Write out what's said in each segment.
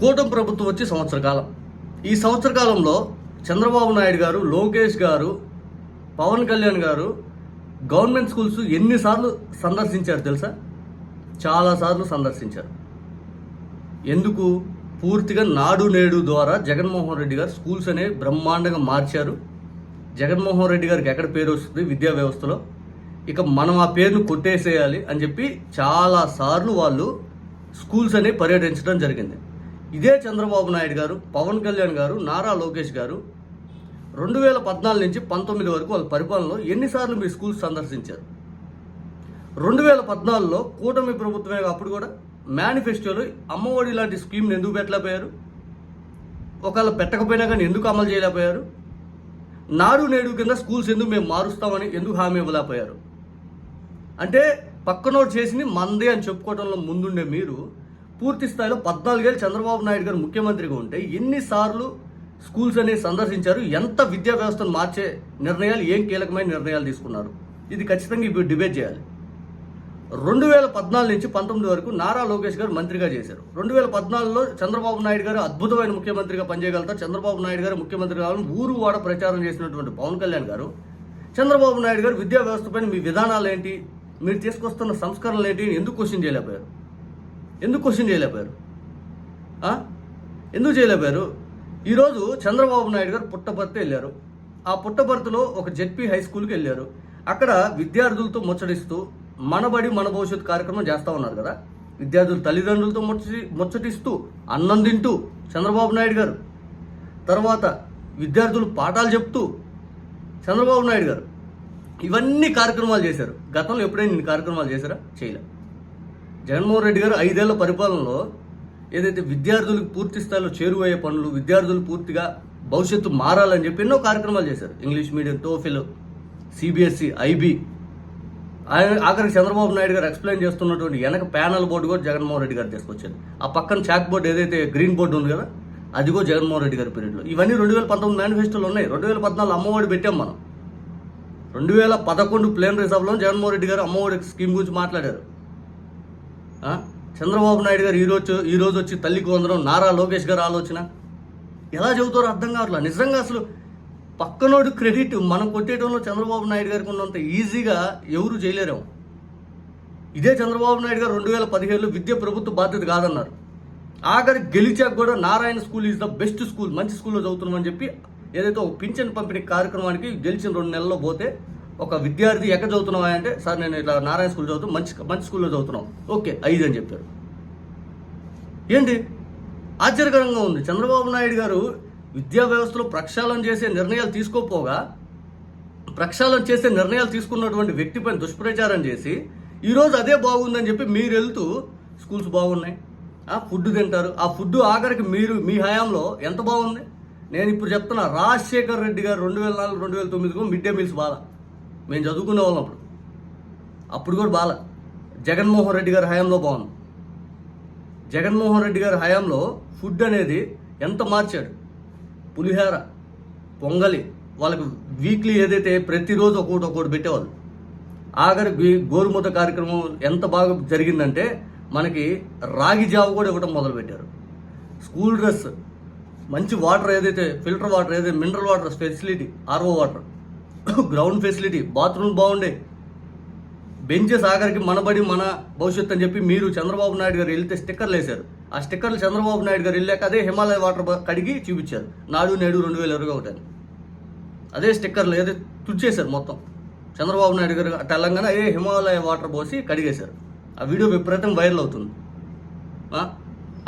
కూటమి ప్రభుత్వం వచ్చి సంవత్సర కాలం ఈ సంవత్సర కాలంలో చంద్రబాబు నాయుడు గారు లోకేష్ గారు పవన్ కళ్యాణ్ గారు గవర్నమెంట్ స్కూల్స్ ఎన్నిసార్లు సందర్శించారు తెలుసా? చాలాసార్లు సందర్శించారు. ఎందుకు? పూర్తిగా నాడు నేడు ద్వారా జగన్మోహన్ రెడ్డి గారు స్కూల్స్ అనే బ్రహ్మాండంగా మార్చారు. జగన్మోహన్ రెడ్డి గారికి ఎక్కడ పేరు వస్తుంది? విద్యా వ్యవస్థలో. ఇక మనం ఆ పేరును కొట్టేసేయాలి అని చెప్పి చాలా సార్లు వాళ్ళు స్కూల్స్ అనేవి పర్యటించడం జరిగింది. ఇదే చంద్రబాబు నాయుడు గారు పవన్ కళ్యాణ్ గారు నారా లోకేష్ గారు రెండు వేల పద్నాలుగు నుంచి పంతొమ్మిది వరకు వాళ్ళ పరిపాలనలో ఎన్నిసార్లు మీ స్కూల్స్ సందర్శించారు? రెండు వేల పద్నాలుగులో కూటమి ప్రభుత్వమే అప్పుడు కూడా మేనిఫెస్టోలో అమ్మఒడి లాంటి స్కీమ్ని ఎందుకు పెట్టలేకపోయారు? ఒకవేళ పెట్టకపోయినా కానీ ఎందుకు అమలు చేయలేకపోయారు? నాడు నేడు కింద స్కూల్స్ ఎందుకు మేము మారుస్తామని ఎందుకు హామీ ఇవ్వలేకపోయారు? అంటే పక్కనోడు చేసింది మందే అని చెప్పుకోవడంలో ముందుండే మీరు పూర్తి స్థాయిలో పద్నాలుగేళ్ళు చంద్రబాబు నాయుడు గారు ముఖ్యమంత్రిగా ఉంటే ఎన్నిసార్లు స్కూల్స్ అనేవి సందర్శించారు? ఎంత విద్యా వ్యవస్థను మార్చే నిర్ణయాలు ఏం కీలకమైన నిర్ణయాలు తీసుకున్నారు? ఇది ఖచ్చితంగా ఇప్పుడు డిబేట్ చేయాలి. రెండు వేల పద్నాలుగు నుంచి పంతొమ్మిది వరకు నారా లోకేష్ గారు మంత్రిగా చేశారు. రెండు వేల పద్నాలుగులో చంద్రబాబు నాయుడు గారు అద్భుతమైన ముఖ్యమంత్రిగా పనిచేయగలుగుతారు. చంద్రబాబు నాయుడు గారు ముఖ్యమంత్రి కావాలని ఊరు వాడ ప్రచారం చేసినటువంటి పవన్ కళ్యాణ్ గారు. చంద్రబాబు నాయుడు గారు విద్యా వ్యవస్థపైన మీ విధానాలు ఏంటి? మీరు తీసుకొస్తున్న సంస్కరణలు ఏంటి? అని ఎందుకు క్వశ్చన్ చేయలేకపోయారు? ఎందుకు క్వశ్చన్ చేయలేకపోయారు? ఎందుకు చేయలేకపోయారు? ఈరోజు చంద్రబాబు నాయుడు గారు పుట్టపర్తి వెళ్ళారు. ఆ పుట్టపర్తిలో ఒక జెడ్పీ హై స్కూల్కి వెళ్ళారు. అక్కడ విద్యార్థులతో ముచ్చటిస్తూ మనబడి మన భవిష్యత్తు కార్యక్రమం చేస్తూ ఉన్నారు కదా? విద్యార్థులు తల్లిదండ్రులతో ముచ్చటి ముచ్చటిస్తూ అన్నం తింటూ చంద్రబాబు నాయుడు గారు. తర్వాత విద్యార్థులు పాఠాలు చెప్తూ చంద్రబాబు నాయుడు గారు. ఇవన్నీ కార్యక్రమాలు చేశారు. గతంలో ఎప్పుడైనా కార్యక్రమాలు చేశారా? చేయలే. జగన్మోహన్ రెడ్డి గారు ఐదేళ్ళ పరిపాలనలో ఏదైతే విద్యార్థులకు పూర్తి స్థాయిలో చేరువయ్యే పనులు విద్యార్థులు పూర్తిగా భవిష్యత్తు మారాలని చెప్పి ఎన్నో కార్యక్రమాలు చేశారు. English medium TOEFL CBSE IB ఆయన ఆఖరికి చంద్రబాబు నాయుడు గారు ఎక్స్ప్లెయిన్ చేస్తున్నటువంటి వెనక ప్యానల్ బోర్డు కూడా జగన్మోహన్ రెడ్డి గారు తీసుకొచ్చారు. ఆ పక్కన చాక్ బోర్డు ఏదైతే గ్రీన్ బోర్డు ఉంది కదా అది కూడా జగన్మోహన్ రెడ్డి గారి పీరియడ్లో ఇవన్నీ రెండు వేల పంతొమ్మిది మేనిఫెస్టోలు ఉన్నాయి. రెండు వేల పద్నాలుగు అమ్మఒడి పెట్టాం మనం. రెండు వేల పదకొండు ప్లేన్ రిజర్వ్లో జగన్మోహన్ రెడ్డి గారు అమ్మఒడి స్కీమ్ గురించి మాట్లాడారు. చంద్రబాబు నాయుడు గారు ఈరోజు ఈరోజు వచ్చి తల్లి కొందరం నారా లోకేష్ గారు ఆలోచన? ఎలా చెబుతారో అర్థం కావట్లా? నిజంగా అసలు పక్కనోడు క్రెడిట్ మనం కొట్టేయడంలో చంద్రబాబు నాయుడు గారికి ఉన్నంత ఈజీగా ఎవరు చేయలేరేమో. ఇదే చంద్రబాబు నాయుడు గారు రెండు వేల పదిహేడులో విద్య ప్రభుత్వ బాధ్యత కాదన్నారు. ఆఖరి గెలిచాక కూడా Narayana school is the best school మంచి స్కూల్లో చదువుతున్నామని చెప్పి ఏదైతే ఒక పింఛన్ పంపిణీ కార్యక్రమానికి గెలిచిన రెండు నెలల్లో పోతే ఒక విద్యార్థి ఎక్కడ చదువుతున్నావా అంటే సార్ నేను ఇట్లా నారాయణ స్కూల్ చదువుతూ మంచి మంచి స్కూల్లో చదువుతున్నాం. ఓకే ఐదు అని చెప్పారు. ఏంటి? ఆశ్చర్యకరంగా ఉంది. చంద్రబాబు నాయుడు గారు విద్యా వ్యవస్థలో ప్రక్షాళన చేసే నిర్ణయాలు తీసుకోపోగా ప్రక్షాళన చేసే నిర్ణయాలు తీసుకున్నటువంటి వ్యక్తిపైన దుష్ప్రచారం చేసి ఈరోజు అదే బాగుందని చెప్పి మీరు వెళ్తూ స్కూల్స్ బాగున్నాయి. ఆ ఫుడ్ తింటారు. ఆ ఫుడ్ ఆఖరికి మీరు మీ హయాంలో ఎంత బాగుంది? నేను ఇప్పుడు చెప్తున్నా రాజశేఖర్ రెడ్డి గారు రెండు వేల నాలుగు రెండు వేల తొమ్మిదిలో మిడ్ డే మీల్స్ బాగా. మేము చదువుకునే వాళ్ళం అప్పుడు. అప్పుడు కూడా బాల. జగన్మోహన్ రెడ్డి గారి హయాంలో బాగుంది జగన్మోహన్ రెడ్డి గారి హయాంలో ఫుడ్ అనేది ఎంత మార్చాడు? పులిహార పొంగలి వాళ్ళకి వీక్లీ ఏదైతే ప్రతిరోజు ఒక్కొక్కటి ఒక్కొక్కటి పెట్టేవాళ్ళు. ఆఖరి గీ- కార్యక్రమం ఎంత బాగా జరిగిందంటే మనకి రాగి జావ కూడా ఇవ్వడం మొదలుపెట్టారు. స్కూల్ డ్రెస్ మంచి వాటర్ ఏదైతే ఫిల్టర్ వాటర్ ఏదైతే mineral water facility RO water ground facility bathroom బాగుండే. బెంచెస్ ఆఖరికి మనబడి మన భవిష్యత్తు అని చెప్పి మీరు చంద్రబాబు నాయుడు గారు వెళ్తే స్టిక్కర్లు వేశారు. ఆ స్టిక్కర్లు చంద్రబాబు నాయుడు గారు వెళ్ళాక అదే హిమాలయ వాటర్ కడిగి చూపించారు. నాడు నేడు రెండు వేల ఇరవై ఒకటి అని. అదే స్టిక్కర్లు ఏదో తుడిచేశారు మొత్తం. చంద్రబాబు నాయుడు గారు తెలంగాణ అదే హిమాలయ వాటర్ పోసి కడిగేశారు. ఆ వీడియో విపరీతం వైరల్ అవుతుంది.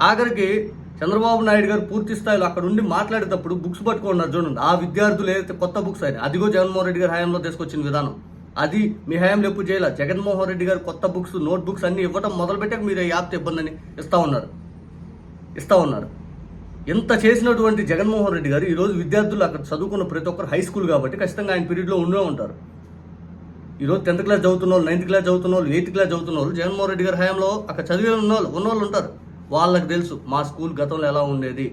ఆఖరికి చంద్రబాబు నాయుడు గారు పూర్తి స్థాయిలో అక్కడ ఉండి మాట్లాడేటప్పుడు బుక్స్ పట్టుకున్నారు చూడండి. ఆ విద్యార్థులు ఏదైతే కొత్త బుక్స్ అయినా అదిగో జగన్మోహన్ రెడ్డి గారి హయాంలో తీసుకొచ్చిన విధానం. అది మీ హయాంలో ఎప్పుడు చేయాల. జగన్మోహన్ రెడ్డి గారు కొత్త బుక్స్ నోట్ బుక్స్ అన్ని ఇవ్వడం మొదలుపెట్టాక మీరు ఈ ఇబ్బందని ఇస్తా ఉన్నారు. ఇస్తా ఉన్నారు. ఎంత చేసినటువంటి జగన్మోహన్ రెడ్డి గారు ఈరోజు విద్యార్థులు అక్కడ చదువుకున్న ప్రతి ఒక్కరు హై స్కూల్ కాబట్టి ఖచ్చితంగా ఆయన పీరియడ్లో ఉండే ఉంటారు. ఈరోజు టెన్త్ క్లాస్ చదువుతున్న వాళ్ళు నైన్త్ క్లాస్ చదువుతున్న వాళ్ళు ఎయిత్ క్లాస్ చదువుతున్న వాళ్ళు జగన్మోహన్ రెడ్డి గారి హయాంలో అక్కడ చదివే ఉన్న వాళ్ళు ఉన్న వాళ్ళు ఉంటారు. వాళ్ళకి తెలుసు మా స్కూల్ గతంలో ఎలా ఉండేది.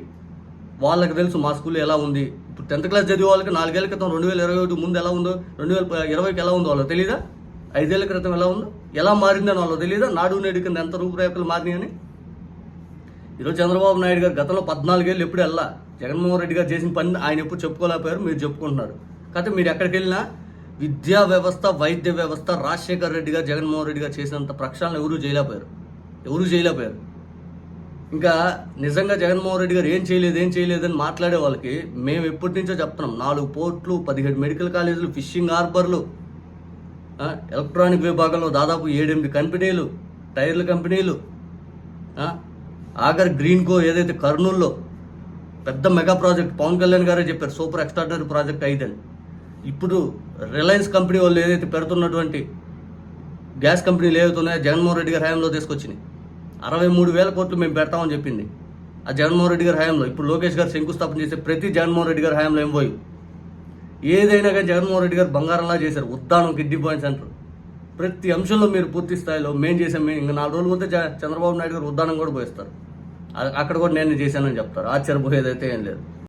వాళ్ళకి తెలుసు మా స్కూల్ ఎలా ఉంది. ఇప్పుడు టెన్త్ క్లాస్ చదివే వాళ్ళకి నాలుగేళ్ళ క్రితం రెండు వేల ఇరవై ఒకటి ముందు ఎలా ఉందో రెండు వేల ఇరవైకి ఎలా ఉందో వాళ్ళకి తెలియదా ఐదేళ్ళ క్రితం ఎలా ఉందో? ఎలా మారిందని వాళ్ళకి తెలియదా నాడు నేడు కింద ఎంత రూపురేఖలు మారినాయని? ఈరోజు చంద్రబాబు నాయుడు గారు గతంలో పద్నాలుగేళ్ళు ఎప్పుడు వెళ్ళా? జగన్మోహన్ రెడ్డి గారు చేసిన పని ఆయన ఎప్పుడు చెప్పుకోలేకపోయారు మీరు చెప్పుకుంటున్నారు. కాకపోతే మీరు ఎక్కడికి వెళ్ళినా విద్యా వ్యవస్థ వైద్య వ్యవస్థ రాజశేఖర్ రెడ్డి గారు జగన్మోహన్ రెడ్డి గారు చేసినంత ప్రక్షాళన ఎవరూ చేయలేకపోయారు. ఎవరూ చేయలేకపోయారు. ఇంకా నిజంగా జగన్మోహన్ రెడ్డి గారు ఏం చేయలేదు ఏం చేయలేదు అని మాట్లాడే వాళ్ళకి మేము ఎప్పటి నుంచో చెప్తున్నాం. నాలుగు పోర్ట్లు పదిహేడు మెడికల్ కాలేజీలు ఫిషింగ్ హార్బర్లు ఎలక్ట్రానిక్ విభాగంలో దాదాపు ఏడెనిమిది కంపెనీలు టైర్ల కంపెనీలు ఆగర్ గ్రీన్ కో ఏదైతే కర్నూల్లో పెద్ద మెగా ప్రాజెక్ట్ పవన్ కళ్యాణ్ గారే చెప్పారు సూపర్ ఎక్స్ట్రాడనరీ ప్రాజెక్ట్ అయిదని ఇప్పుడు రిలయన్స్ కంపెనీ వాళ్ళు ఏదైతే పెడుతున్నటువంటి గ్యాస్ కంపెనీలు ఏవైతే ఉన్నాయో జగన్మోహన్ రెడ్డి గారి హయాంలో తీసుకొచ్చినాయి. అరవై మూడు వేల కోట్లు మేము పెడతామని చెప్పింది. ఆ జగన్మోహన్ రెడ్డి గారి హయాంలో. ఇప్పుడు లోకేష్ గారు శంకుస్థాపన చేసే ప్రతి జగన్మోహన్ రెడ్డి గారి హయాంలో ఏం పోయి? ఏదైనా కానీ జగన్మోహన్ రెడ్డి గారు బంగారంలా చేశారు. Uddanam kidney point centre. ప్రతి అంశంలో మీరు పూర్తి స్థాయిలో మేం చేసాం. మేము ఇంకా నాలుగు రోజులు పోతే చంద్రబాబు నాయుడు గారు ఉద్దానం కూడా పోయిస్తారు. అక్కడ కూడా నేను చేశానని చెప్తారు. ఆశ్చర్యపోయేదైతే ఏం లేదు.